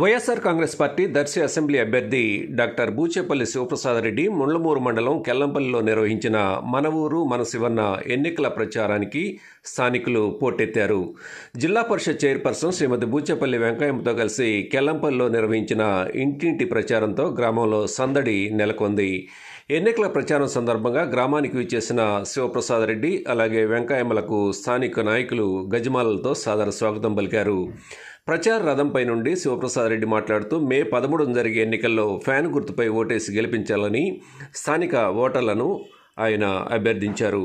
YSR Congress party Darsi assembly అభ్యర్థి doctor Boochepalli Sivaprasad Reddy Mundlamuru మండలం కెల్లంపల్లిలో నిర్వహించిన మన ఊరు మన శివన్న ఎన్నికల ప్రచారానికి స్థానికులు పోటెత్తారు. జిల్లా పరిషత్ చైర్పర్సన్ శ్రీమతి బూచేపల్లి వెంకయ్యంతో కలిసి కెల్లంపల్లిలో నిర్వహించిన ఇంటింటి ప్రచారంతో గ్రామంలో సందడి నెలకొంది. ఎన్నికల ప్రచారం సందర్భంగా గ్రామానికి విచ్చేసిన శివప్రసాద్ రెడ్డి అలాగే వెంకయ్యమ్మలకు స్థానిక నాయకులు గజమాలతో సాదర స్వాగతం పలికారు. ప్రచార రథంపై నుండి శివప్రసాద్ రెడ్డి మాట్లాడుతూ మే పదమూడున జరిగే ఎన్నికల్లో ఫ్యాన్ గుర్తుపై ఓటేసి గెలిపించాలని స్థానిక ఓటర్లను ఆయన అభ్యర్థించారు.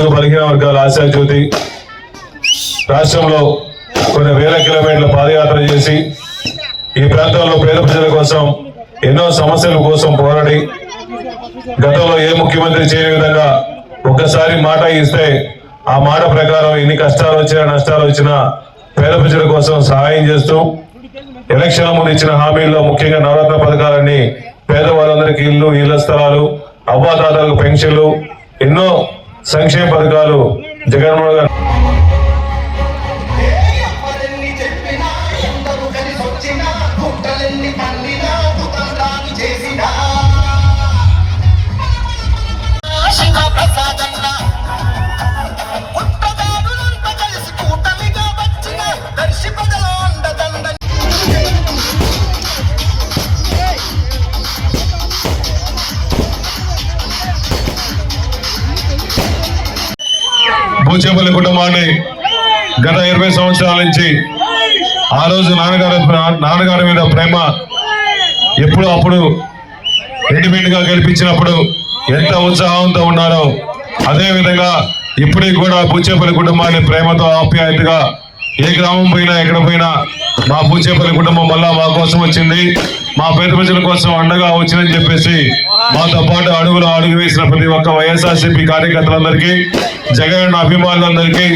బడుగు బలహీన వర్గాల ఆశాజ్యోతి రాష్ట్రంలో కొన్ని వేల కిలోమీటర్ల పాదయాత్ర చేసి ఈ ప్రాంతంలో పేద ప్రజల కోసం ఎన్నో సమస్యల కోసం పోరాడి గతంలో ఏ ముఖ్యమంత్రి చేయని విధంగా ఒక్కసారి మాట ఇస్తే ఆ మాట ప్రకారం ఎన్ని కష్టాలు వచ్చినా నష్టాలు వచ్చినా పేద ప్రజల కోసం సహాయం చేస్తూ ఎలక్షన్ ముందు ఇచ్చిన హామీల్లో ముఖ్యంగా నవరత్న పథకాలన్నీ పేదవాళ్ళందరికీ ఇల్లు ఇళ్ళ స్థలాలు అవ్వాతాతలకు పెన్షన్లు ఎన్నో సంక్షేమ పథకాలు జగన్మోహన్ గారు. అమ్మలెన్ని పూచేపల్లి కుటుంబాన్ని గత ఇరవై సంవత్సరాల నుంచి ఆ రోజు నాన్నగారు నాన్నగారి మీద ప్రేమ ఎప్పుడు అప్పుడు రెడీమేడ్గా గెలిపించినప్పుడు ఎంత ఉత్సాహంతో ఉన్నారో అదేవిధంగా ఇప్పటికి కూడా పూచేపల్లి కుటుంబాన్ని ప్రేమతో ఆప్యాయతగా ఏ గ్రామం పోయినా ఎక్కడ పోయినా మా పూచేపల్లి కుటుంబం మళ్ళా మా కోసం వచ్చింది. మా పేద ప్రజల కోసం అండగా వచ్చిందని చెప్పేసి మాతో పాటు అడుగులు అడుగు వేసిన ప్రతి ఒక్క వైఎస్ఆర్సీపీ కార్యకర్తలందరికీ జగన్ అభిమానులందరికీ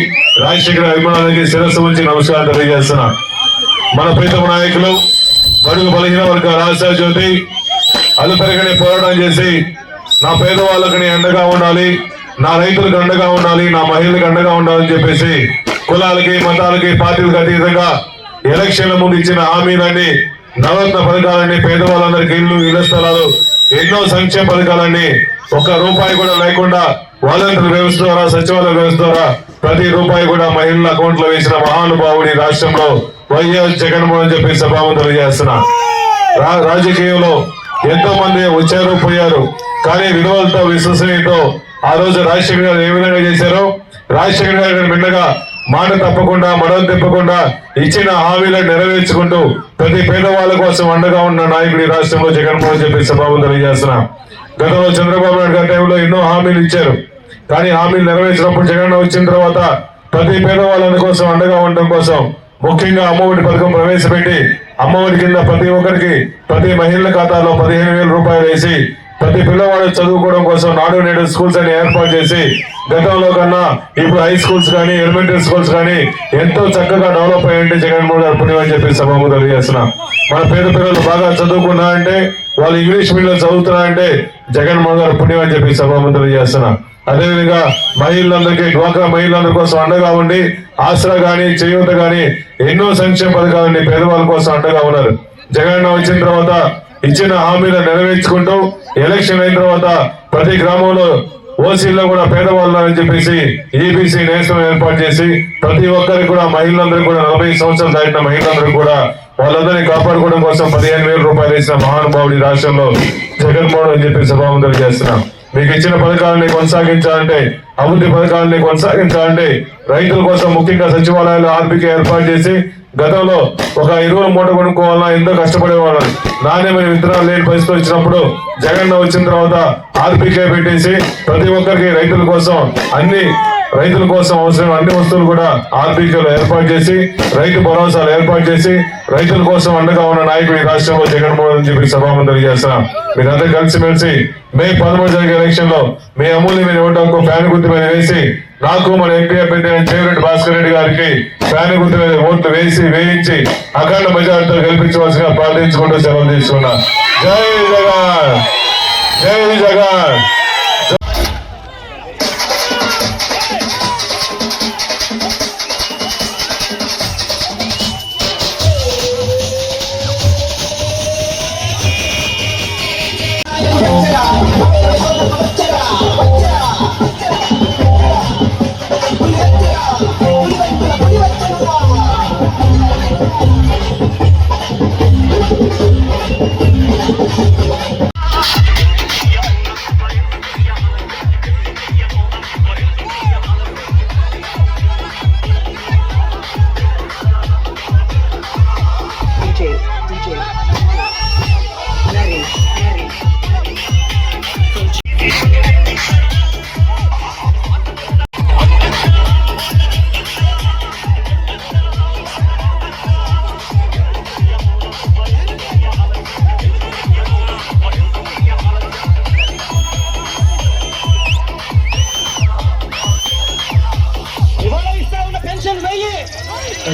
రాజశేఖర అభిమానులందరికీ శిరస్సు నుంచి నమస్కారం తెలియజేస్తున్నా. మన ప్రీతమ నాయకులు బడుగు బలహీన వర్గ రాజశేఖర జ్యోతి అలుపెరగని పోరాటం చేసి నా పేదవాళ్ళకి అండగా ఉండాలి నా రైతులకు అండగా ఉండాలి నా మహిళలకు అండగా ఉండాలని చెప్పేసి కులాలకి మతాలకి పార్టీలకు అతీతంగా ఎలక్షన్ల ముందు ఇచ్చిన హామీలన్నీ నవరత్న పథకాలన్నీ పేదవాళ్ళందరికీ ఇల్లు ఇళ్ళ స్థలాలు ఎన్నో సంక్షేమ పథకాలన్నీ ఒక్క రూపాయి కూడా లేకుండా వాలంటీర్ వ్యవస్థ ద్వారా సచివాలయ వ్యవస్థ ద్వారా ప్రతి రూపాయి కూడా మహిళల అకౌంట్లో వేసిన మహానుభావుడి రాష్ట్రంలో వైఎస్ జగన్మోహన్ చెప్పి సభావంతులు చేస్తున్నా. రా- రాజకీయంలో ఎంతో మంది వచ్చారు పోయారు. కానీ విలువలతో విశ్వసనీయతో ఆ రోజు రాజశేఖర్ గారు ఏ విధంగా చేశారో రాజశేఖర్ గారు మిన్నగా మాట తప్పకుండా మడవ తిప్పకుండా ఇచ్చిన హామీలను నెరవేర్చుకుంటూ ప్రతి పేదవాళ్ళ కోసం అండగా ఉన్న నాయకుడు ఈ రాష్ట్రంలో జగన్మోహన్ చెప్పి సభావం తెలియజేస్తున్నా. గతంలో చంద్రబాబు నాయుడు గారి టైంలో ఎన్నో హామీలు ఇచ్చారు. కానీ హామీలు నెరవేర్చినప్పుడు జగన్ వచ్చిన తర్వాత ప్రతి పేదవాళ్ళ కోసం అండగా ఉండడం కోసం ముఖ్యంగా అమ్మఒడి పథకం ప్రవేశపెట్టి అమ్మఒడి కింద ప్రతి ఒక్కరికి ప్రతి మహిళల ఖాతాలో పదిహేను వేల రూపాయలు వేసి ప్రతి పిల్లవాడు చదువుకోవడం కోసం నాడు నేడు స్కూల్స్ అని ఏర్పాటు చేసి గతంలో కన్నా ఇప్పుడు హై స్కూల్స్ కానీ ఎలిమెంటరీ స్కూల్స్ కానీ ఎంతో చక్కగా డెవలప్ అయ్యండి జగన్మోహన్ గారు పుణ్యం అని చెప్పి సభకు తెలియజేస్తున్నా. మన పేద పిల్లలు బాగా చదువుకున్నారంటే వాళ్ళు ఇంగ్లీష్ మీడియం చదువుతున్నారంటే జగన్మోహన్ గారు పుణ్యం అని చెప్పి సభకు తెలియజేస్తున్నా. అదేవిధంగా మహిళలందరికీ డ్వాక్రా మహిళలందరి కోసం అండగా ఉండి ఆసరా కానీ చేయూత కానీ ఎన్నో సంక్షేమ పథకాలని పేదవాళ్ళ కోసం అండగా ఉన్నారు. జగన్ వచ్చిన తర్వాత ఇచ్చిన హామీలు నెరవేర్చుకుంటూ ఎలక్షన్ అయిన తర్వాత ప్రతి గ్రామంలో ఓసీలో కూడా పేదవాళ్ళు అని చెప్పేసి ఈబీసీ నేషనల్ ఏర్పాటు చేసి ప్రతి ఒక్కరికి కూడా మహిళలందరూ కూడా నలభై సంవత్సరాలు దాటిన మహిళలందరూ కూడా వాళ్ళందరినీ కాపాడుకోవడం కోసం పదిహేను వేల రూపాయలు ఇచ్చిన మహానుభావుడి రాష్ట్రంలో జగన్మోహన్ అని చెప్పి సభావంతులు చేస్తున్నాం. మీకు ఇచ్చిన పథకాలని కొనసాగించాలంటే అభివృద్ధి పథకాలని కొనసాగించాలంటే రైతుల కోసం ముఖ్యంగా సచివాలయాలు ఆర్బిక ఏర్పాటు చేసి గతంలో ఒక ఎరువుల మూట కొనుక్కోవాలన్నా ఎంతో కష్టపడేవాళ్ళం. నాణ్యమైన విత్తనాలు లేని పరిస్థితి వచ్చినప్పుడు జగన్ వచ్చిన తర్వాత ఆర్బికే పెట్టేసి ప్రతి ఒక్కరికి రైతుల కోసం అన్ని రైతుల కోసం అవసరం అన్ని వస్తువులు కూడా ఆర్బీకేలో ఏర్పాటు చేసి రైతు భరోసాలు ఏర్పాటు చేసి రైతుల కోసం అండగా ఉన్న నాయకుడు ఈ రాష్ట్రంలో జగన్మోహన్ అని చెప్పి సభాముఖం తెలియజేస్తున్నాం మీరందరూ కలిసిమెలిసి మే పదమూడు జరిగే ఎలక్షన్లో మీ అమూల్యమైన ఓటు ఫ్యాన్ గుర్తు మీద వేసి నాకు మన ఎంపీ అభ్యర్థి చేవిరెడ్డి భాస్కర్ రెడ్డి గారికి ఫ్యాన్ గుర్తు మీద ఓట్లు వేసి వేయించి అఖండ మెజార్టీతో గెలిపించవలసిగా ప్రార్థించుకుంటూ సెలవు తీసుకున్నా. జై జగన్! జై జగన్!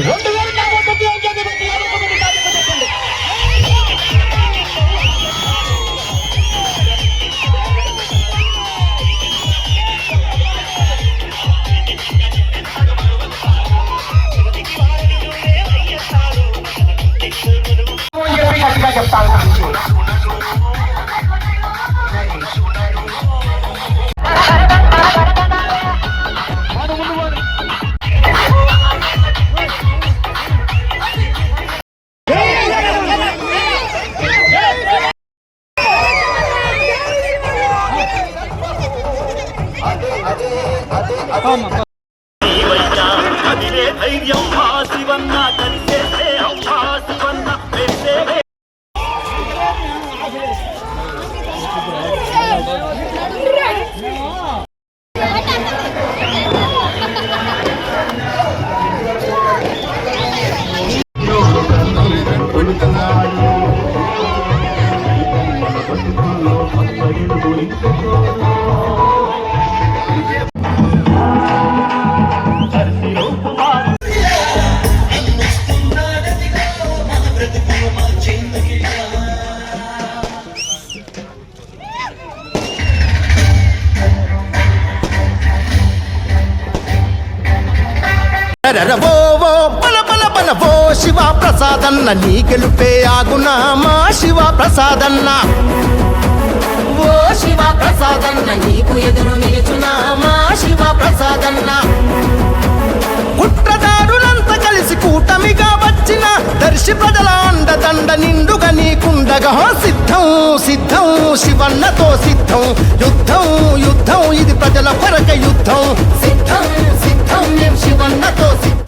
Juan రరవో బల బల బల ఓ శివ ప్రసాదన్న నీ గెలుపే ఆగునా మా శివ ప్రసాదన్న. ఓ శివ ప్రసాదన్న నీకు ఎదురు నిలుచునా మా శివ ప్రసాదన్న. కుట్రదారులంతా కలిసి కూటమిగా వచ్చిన దర్శి ప్రజల అండదండ నిండుగా నీకుండగా. సిద్ధం సిద్ధం శివన్నతో సిద్ధం. యుద్ధం యుద్ధం ఇది ప్రజల కొరక యుద్ధం. సిద్ధం. ధౌమ్యం శివన్నతో సిద్ధ